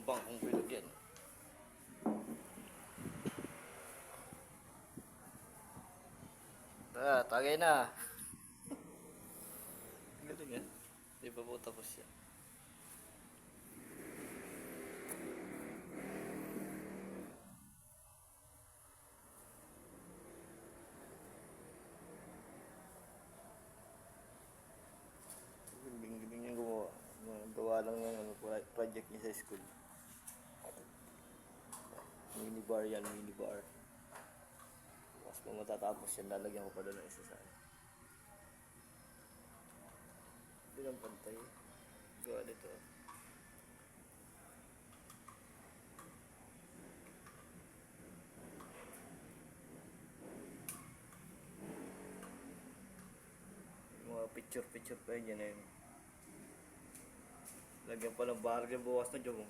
yung bangkong binigyan. Ah, tagay na. Galing eh. Di ba po tapos yan? Galing-galing niya gumawa. Gawa lang ng ano, project niya sa school. Mini bar yan, mini bar. Mas pa matatapos yan, lalagyan ko pa doon ng isa sa ano. Hindi lang pantay. Gawa nito. Mga picture-picture pa yun yan eh. Lagyan pa ng bargain bukas na jog.